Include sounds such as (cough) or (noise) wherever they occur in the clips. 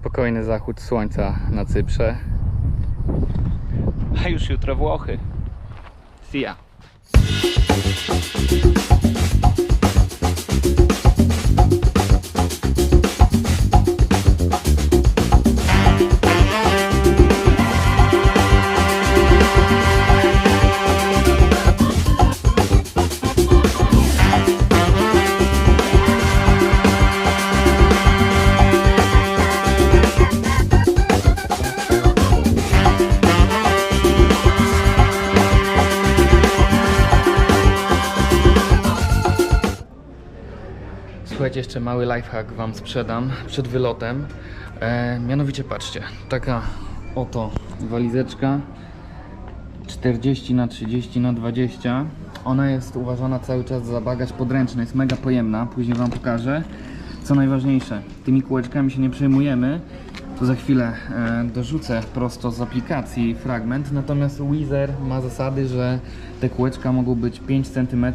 Spokojny zachód słońca na Cyprze. A już jutro Włochy. See ya. Słuchajcie, jeszcze mały lifehack Wam sprzedam przed wylotem. E, mianowicie patrzcie, taka oto walizeczka 40 na 30 na 20 Ona jest uważana cały czas za bagaż podręczny, jest mega pojemna, później Wam pokażę. Co najważniejsze, tymi kółeczkami się nie przejmujemy. Tu za chwilę e, dorzucę prosto z aplikacji fragment, natomiast Weezer ma zasady, że te kółeczka mogą być 5 cm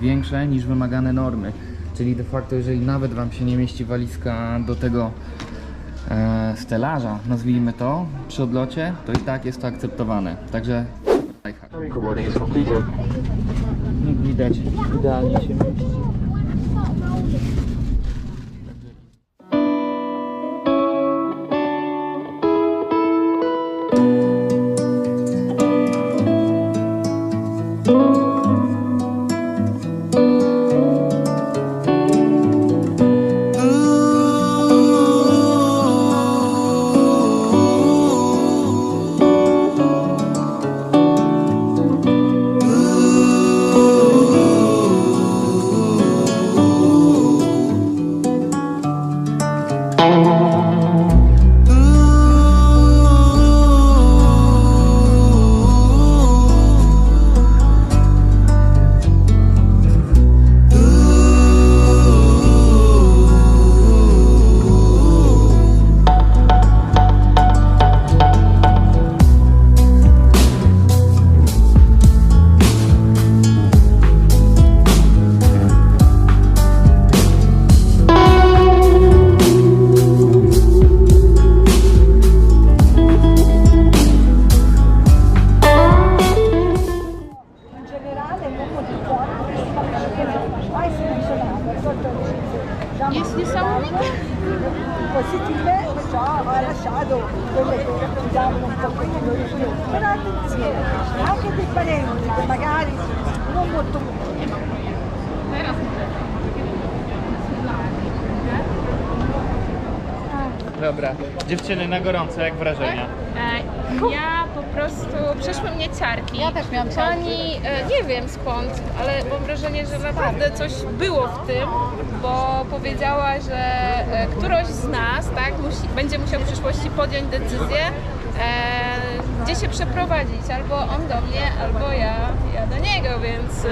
większe niż wymagane normy. Czyli de facto, jeżeli nawet Wam się nie mieści walizka do tego e, stelaża, nazwijmy to, przy odlocie, to i tak jest to akceptowane. Także lifehack. Jak widać, idealnie się mieści. Musik Jest niesamowite. positive già ha lasciato quelle che ti davano un pochettino di più però attenzione anche dei parenti che magari non molto Dobra, dziewczyny na gorąco, jak wrażenia? E, Ja po prostu przeszły mnie ciarki. Ja też miałam ciarki. Pani, e, nie wiem skąd, ale mam wrażenie, że naprawdę coś było w tym, bo powiedziała, że e, któryś z nas tak, musi, będzie musiał w przyszłości podjąć decyzję, e, gdzie się przeprowadzić. Albo on do mnie, albo ja, ja do niego, więc e,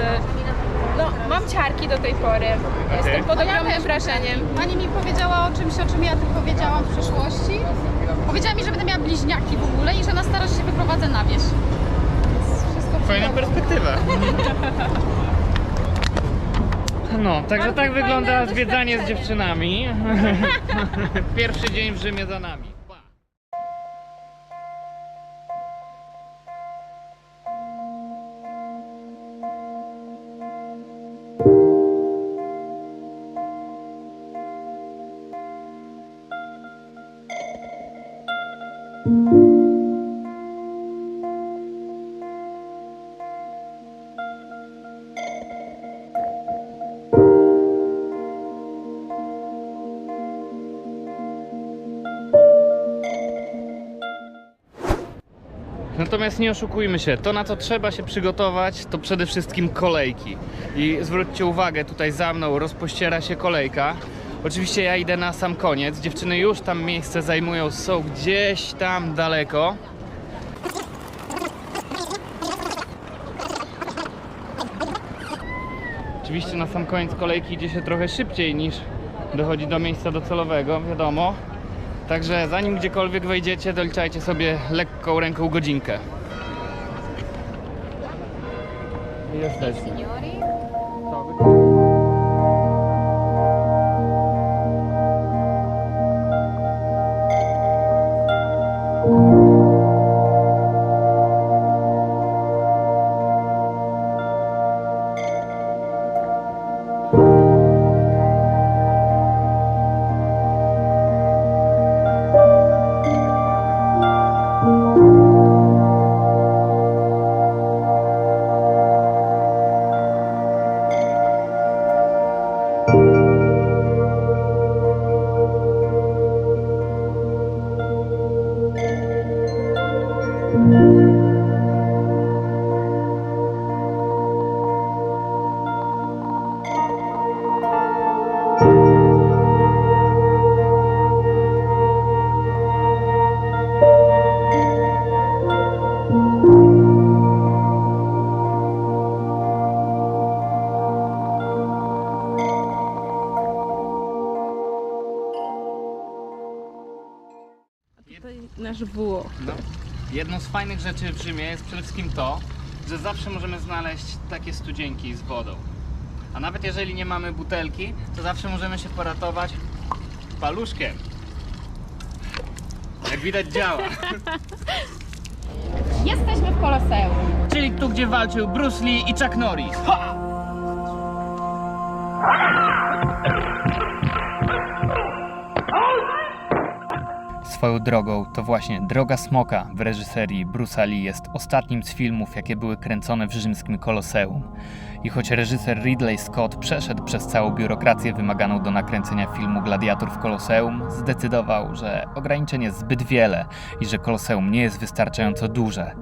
no, mam ciarki do tej pory. Jestem pod ogromnym wrażeniem. Pani mi powiedziała o czymś, o czym ja tylko wiedziałam w przeszłości. Powiedziała mi, że będę miała bliźniaki w ogóle i że na starość się wyprowadzę na wieś. Wszystko Fajna perspektywa. (laughs) No, także tak wygląda zwiedzanie z dziewczynami. (laughs) Pierwszy dzień w Rzymie za nami. Natomiast nie oszukujmy się, to na co trzeba się przygotować, to przede wszystkim kolejki. I zwróćcie uwagę, tutaj za mną rozpościera się kolejka. Oczywiście ja idę na sam koniec, dziewczyny już tam miejsce zajmują, są gdzieś tam daleko. Oczywiście na sam koniec kolejki idzie się trochę szybciej niż dochodzi do miejsca docelowego, wiadomo. Także zanim gdziekolwiek wejdziecie, doliczajcie sobie lekką ręką godzinkę. Jesteśmy. Nasz Włoch. No. Jedną z fajnych rzeczy w Rzymie jest przede wszystkim to, że zawsze możemy znaleźć takie studzienki z wodą. A nawet jeżeli nie mamy butelki, to zawsze możemy się poratować paluszkiem. Jak widać działa. Jesteśmy w Koloseum. Czyli tu, gdzie walczył Bruce Lee i Chuck Norris. Ha! Swoją drogą to właśnie Droga Smoka w reżyserii Bruce'a Lee jest ostatnim z filmów, jakie były kręcone w rzymskim Koloseum. I choć reżyser Ridley Scott przeszedł przez całą biurokrację wymaganą do nakręcenia filmu Gladiator w Koloseum, zdecydował, że ograniczeń jest zbyt wiele i że Koloseum nie jest wystarczająco duże.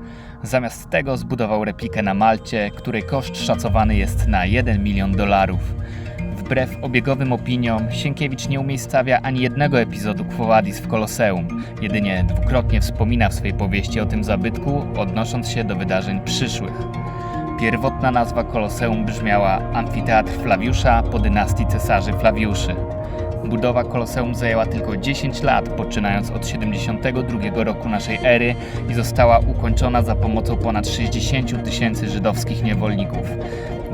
Zamiast tego zbudował replikę na Malcie, której koszt szacowany jest na 1 milion dolarów. Wbrew obiegowym opiniom, Sienkiewicz nie umiejscawia ani jednego epizodu Quo Vadis w Koloseum. Jedynie dwukrotnie wspomina w swojej powieści o tym zabytku, odnosząc się do wydarzeń przyszłych. Pierwotna nazwa Koloseum brzmiała Amfiteatr Flawiusza po dynastii cesarzy Flawiuszy. Budowa Koloseum zajęła tylko 10 lat, poczynając od 72 roku naszej ery i została ukończona za pomocą ponad 60 tysięcy żydowskich niewolników.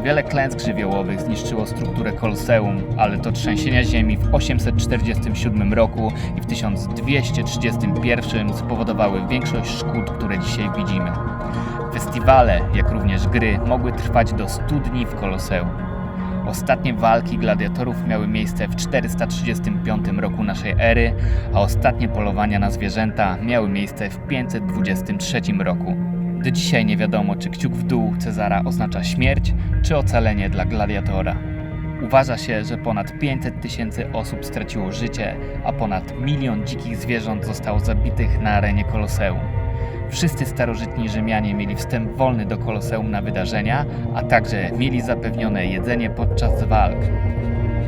Wiele klęsk żywiołowych zniszczyło strukturę Koloseum, ale to trzęsienia ziemi w 847 roku i w 1231 spowodowały większość szkód, które dzisiaj widzimy. Festiwale, jak również gry, mogły trwać do 100 dni w Koloseum. Ostatnie walki gladiatorów miały miejsce w 435 roku naszej ery, a ostatnie polowania na zwierzęta miały miejsce w 523 roku. Do dzisiaj nie wiadomo, czy kciuk w dół Cezara oznacza śmierć, czy ocalenie dla gladiatora. Uważa się, że ponad 500 tysięcy osób straciło życie, a ponad milion dzikich zwierząt zostało zabitych na arenie Koloseum. Wszyscy starożytni Rzymianie mieli wstęp wolny do Koloseum na wydarzenia, a także mieli zapewnione jedzenie podczas walk.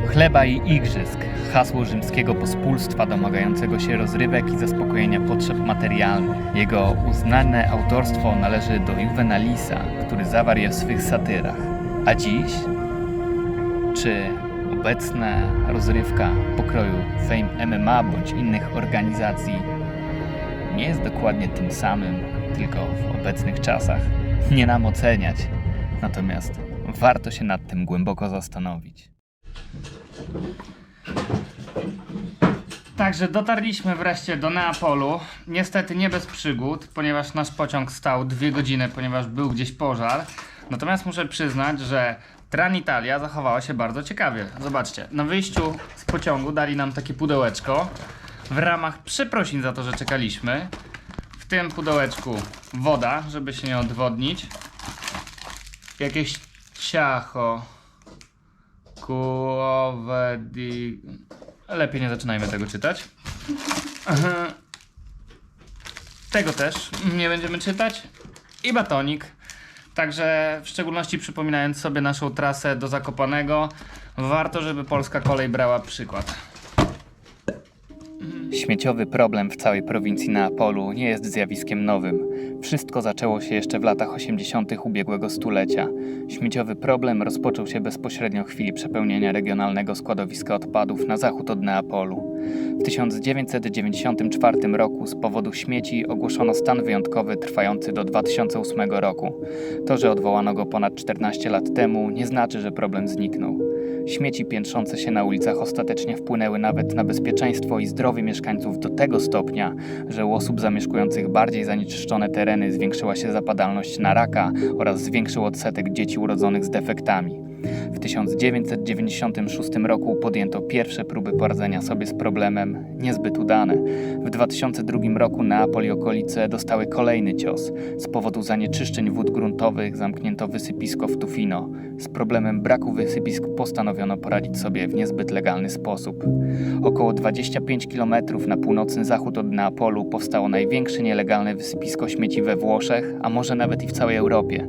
Chleba i igrzysk hasło rzymskiego pospólstwa domagającego się rozrywek i zaspokojenia potrzeb materialnych. Jego uznane autorstwo należy do Juvenalisa, który zawarł je w swych satyrach. A dziś? Czy obecna rozrywka pokroju Fame MMA bądź innych organizacji nie jest dokładnie tym samym, tylko w obecnych czasach. Nie nam oceniać, natomiast warto się nad tym głęboko zastanowić. Także dotarliśmy wreszcie do Neapolu. Niestety nie bez przygód, ponieważ nasz pociąg stał dwie godziny, ponieważ był gdzieś pożar. Natomiast muszę przyznać, że Tranitalia zachowała się bardzo ciekawie. Zobaczcie, na wyjściu z pociągu dali nam takie pudełeczko w ramach przeprosin za to, że czekaliśmy. W tym pudełeczku woda, żeby się nie odwodnić. Jakieś ciacho. Kuowe di... Lepiej nie zaczynajmy tego czytać. Tego też nie będziemy czytać. I batonik. Także w szczególności przypominając sobie naszą trasę do Zakopanego, warto, żeby polska kolej brała przykład. Śmieciowy problem w całej prowincji Neapolu nie jest zjawiskiem nowym. Wszystko zaczęło się jeszcze w latach 80. ubiegłego stulecia. Śmieciowy problem rozpoczął się bezpośrednio w chwili przepełnienia regionalnego składowiska odpadów na zachód od Neapolu. W 1994 roku z powodu śmieci ogłoszono stan wyjątkowy trwający do 2008 roku. To, że odwołano go ponad 14 lat temu, nie znaczy, że problem zniknął. Śmieci piętrzące się na ulicach ostatecznie wpłynęły nawet na bezpieczeństwo i zdrowie mieszkańców do tego stopnia, że u osób zamieszkujących bardziej zanieczyszczone tereny zwiększyła się zapadalność na raka oraz zwiększył odsetek dzieci urodzonych z defektami. W 1996 roku podjęto pierwsze próby poradzenia sobie z problemem, niezbyt udane. W 2002 roku Neapol i okolice dostały kolejny cios. Z powodu zanieczyszczeń wód gruntowych zamknięto wysypisko w Tufino. Z problemem braku wysypisk postanowiono poradzić sobie w niezbyt legalny sposób. Około 25 km na północny zachód od Neapolu powstało największe nielegalne wysypisko śmieci we Włoszech, a może nawet i w całej Europie.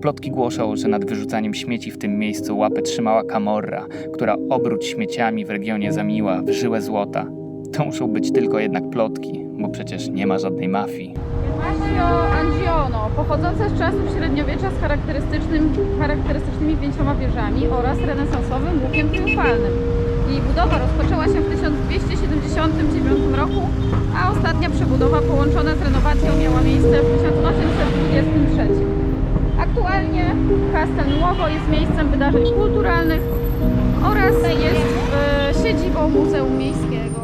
Plotki głoszą, że nad wyrzucaniem śmieci w tym miejscu łapę trzymała Camorra, która obrót śmieciami w regionie zamiła w żyłę złota. To muszą być tylko jednak plotki, bo przecież nie ma żadnej mafii. Masio Angiono, pochodzące z czasów średniowiecza z charakterystycznym, charakterystycznymi pięcioma wieżami oraz renesansowym łukiem triumfalnym. Jej budowa rozpoczęła się w 1279 roku, a Ostatnia przebudowa połączona z renowacją miała miejsce w 1823. Aktualnie Castelnuovo jest miejscem wydarzeń kulturalnych oraz jest e, siedzibą Muzeum Miejskiego.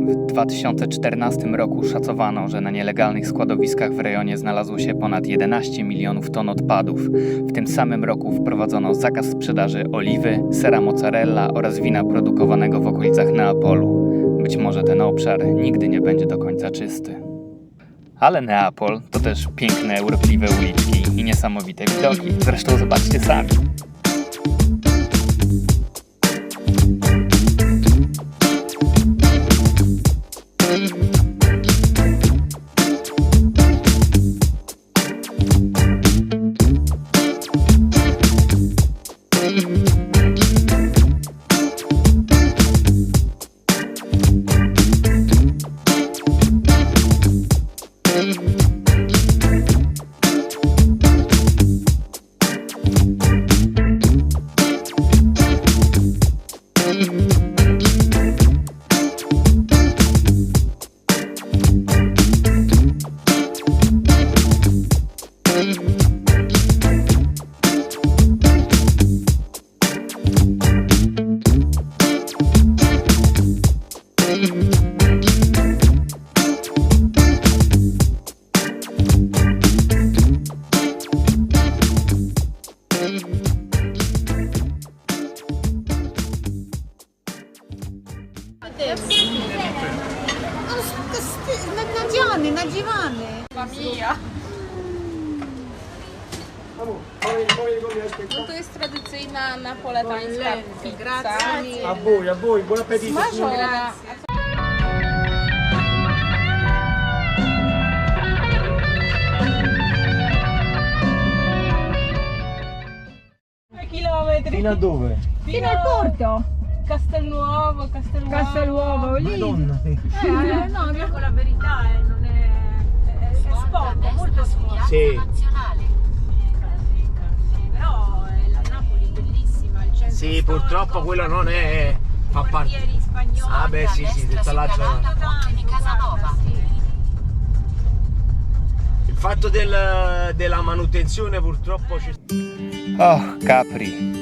W 2014 roku szacowano, że na nielegalnych składowiskach w rejonie znalazło się ponad 11 milionów ton odpadów. W tym samym roku wprowadzono zakaz sprzedaży oliwy, sera mozzarella oraz wina produkowanego w okolicach Neapolu. Być może ten obszar nigdy nie będzie do końca czysty. Ale Neapol to też piękne, urokliwe uliczki i niesamowite widoki. Zresztą zobaczcie sami. Voi, buon appetito. Smażona. Chilometri. Fino a dove? Fino al porto. Castelnuovo, Castelnuovo. Castelnuovo, lì. Madonna. Eh, no, dico la verità, eh, non è, è, è poco, molto poco. Sì, Però eh, la Napoli è bellissima, il centro sì, purtroppo quello non è... fa parte... quartieri spagnoli. Ah beh sì, sì, tutta la zona. Il fatto del- della manutenzione purtroppo ci Och, Capri.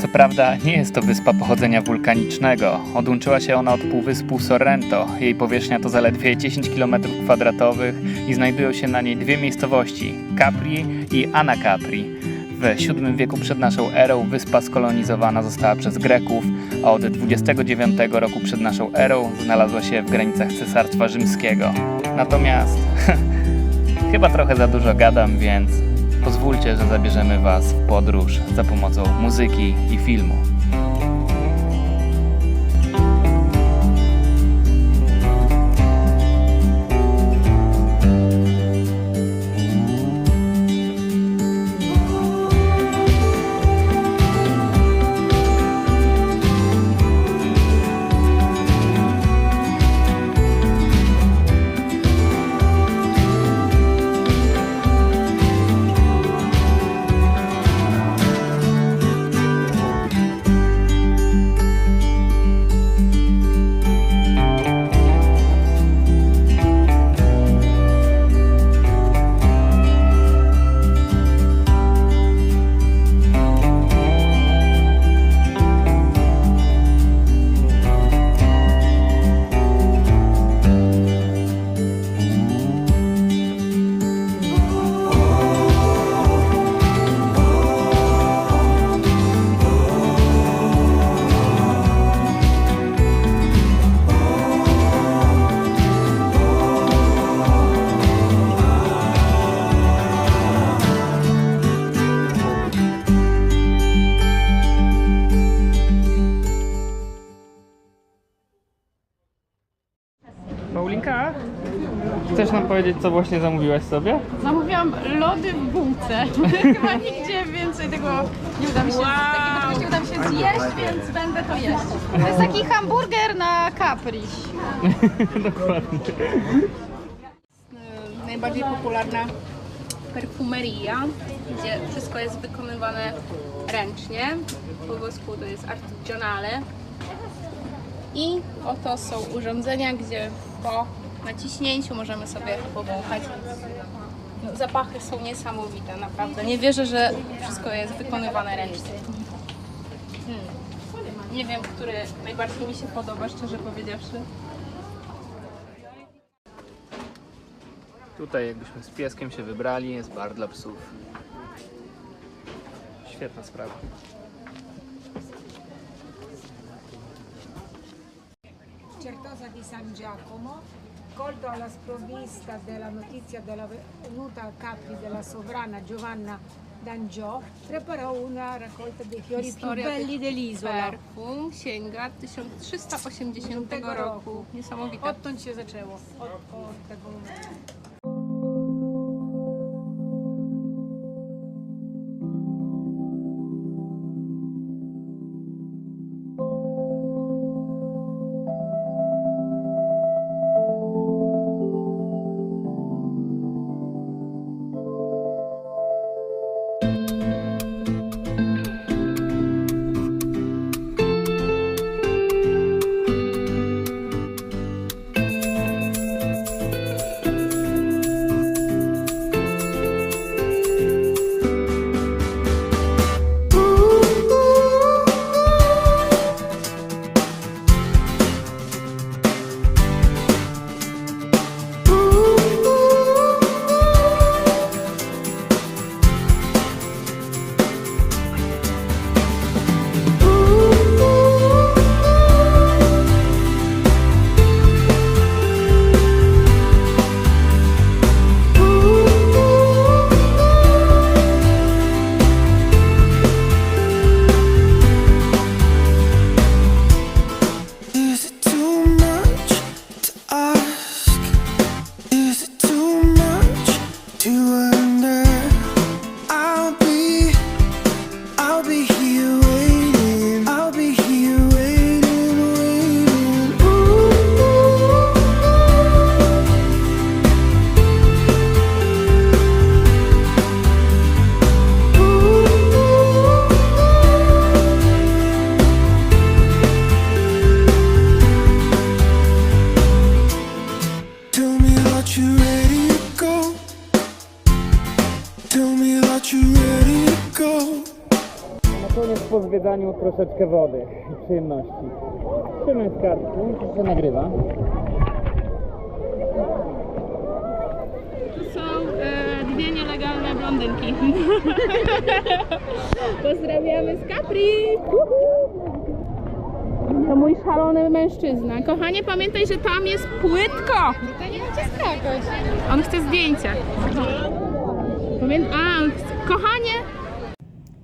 Co prawda nie jest to wyspa pochodzenia wulkanicznego. Odłączyła się ona od półwyspu Sorrento. Jej powierzchnia to zaledwie 10 km2 i znajdują się na niej dwie miejscowości Capri i Anacapri. W VII wieku przed naszą erą wyspa skolonizowana została przez Greków, a od 29 roku przed naszą erą znalazła się w granicach Cesarstwa Rzymskiego. Natomiast (laughs) Chyba trochę za dużo gadam, więc pozwólcie, że zabierzemy Was w podróż za pomocą muzyki i filmu. Powiedzieć, co właśnie zamówiłaś sobie? Zamówiłam lody w bułce. (laughs) Chyba nigdzie więcej tego nie uda mi się, takiego czegoś nie uda mi się zjeść, więc będę to jeść. To jest taki hamburger na Capriś. (laughs) Dokładnie. najbardziej popularna perfumeria, gdzie wszystko jest wykonywane ręcznie. Po włosku to jest artigianale. I oto są urządzenia, gdzie po na ciśnięciu możemy sobie powąchać. No, zapachy są niesamowite, naprawdę. Nie wierzę, że wszystko jest wykonywane ręcznie. Hmm. Nie wiem, który najbardziej mi się podoba, szczerze powiedziawszy. Tutaj jakbyśmy z pieskiem się wybrali, jest bar dla psów. Świetna sprawa. Certosa di San Giacomo, colto alla sprovvista della notizia della venuta a Capri della sovrana Giovanna d'Angiò, preparò una raccolta dei fiori Historia più belli dell'isola. perfum sięga 1380 roku. Niesamowite. Odtąd się zaczęło, od, od tego momentu. Zwiedzaniu troszeczkę wody i przyjemności. Trzymaj skarbku, to się nagrywa. są e, dwie nielegalne blondynki. (laughs) Pozdrawiamy z Capri! To mój szalony mężczyzna. Kochanie, pamiętaj, że tam jest płytko! To nie macie skakać. On chce zdjęcie. Pamię... A, on chce... kochanie!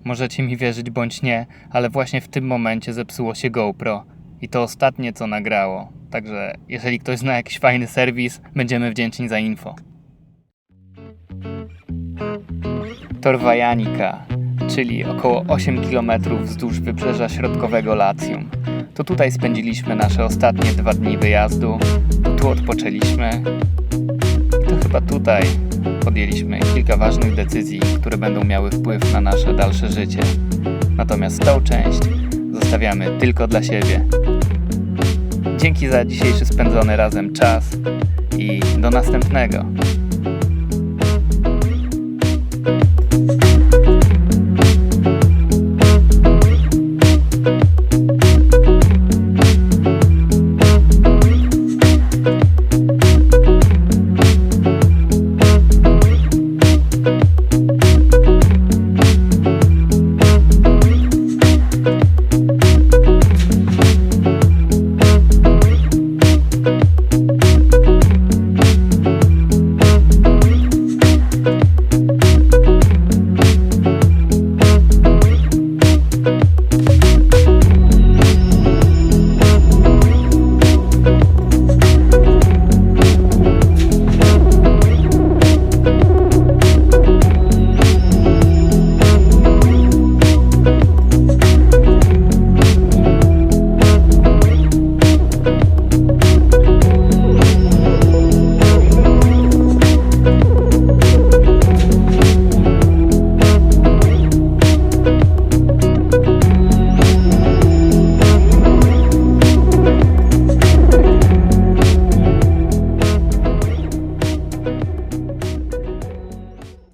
Możecie mi wierzyć bądź nie, ale właśnie w tym momencie zepsuło się GoPro. I to ostatnie co nagrało. Także jeżeli ktoś zna jakiś fajny serwis, będziemy wdzięczni za info. Torwa Janika, czyli około 8 km wzdłuż wybrzeża środkowego Lacjum. To tutaj spędziliśmy nasze ostatnie dwa dni wyjazdu, to tu odpoczęliśmy. To chyba tutaj podjęliśmy kilka ważnych decyzji, które będą miały wpływ na nasze dalsze życie. Natomiast tą część zostawiamy tylko dla siebie. Dzięki za dzisiejszy spędzony razem czas i do następnego.